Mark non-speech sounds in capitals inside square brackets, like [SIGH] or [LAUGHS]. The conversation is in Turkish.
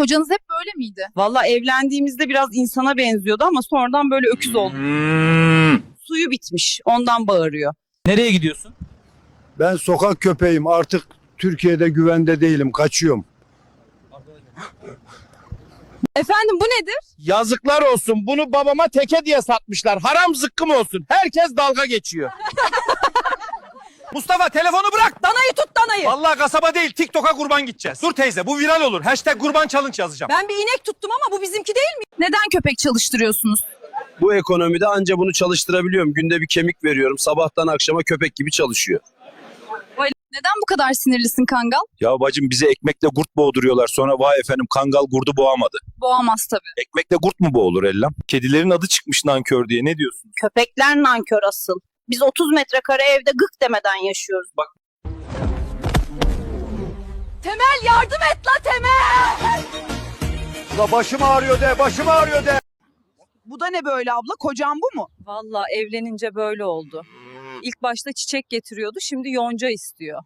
Kocanız hep böyle miydi? Valla evlendiğimizde biraz insana benziyordu ama sonradan böyle öküz oldu. Suyu bitmiş ondan bağırıyor. Nereye gidiyorsun? Ben sokak köpeğim artık Türkiye'de güvende değilim kaçıyorum. Efendim bu nedir? Yazıklar olsun. Bunu babama teke diye satmışlar. Haram zıkkım olsun. Herkes dalga geçiyor. [LAUGHS] Mustafa telefonu bırak. Danayı tut danayı. Vallahi kasaba değil TikTok'a kurban gideceğiz. Dur teyze bu viral olur. Hashtag kurban challenge yazacağım. Ben bir inek tuttum ama bu bizimki değil mi? Neden köpek çalıştırıyorsunuz? Bu ekonomide anca bunu çalıştırabiliyorum. Günde bir kemik veriyorum. Sabahtan akşama köpek gibi çalışıyor. Neden bu kadar sinirlisin Kangal? Ya bacım bize ekmekle kurt boğduruyorlar. Sonra vay efendim kangal kurdu boğamadı. Boğamaz tabii. Ekmekle kurt mu boğulur Ellam? Kedilerin adı çıkmış nankör diye ne diyorsun? Köpekler nankör asıl. Biz 30 metrekare evde gık demeden yaşıyoruz. Bak Temel yardım et la Temel! La başım ağrıyor de başım ağrıyor de. bu da ne böyle abla? Kocan bu mu? Valla evlenince böyle oldu. İlk başta çiçek getiriyordu, şimdi yonca istiyor.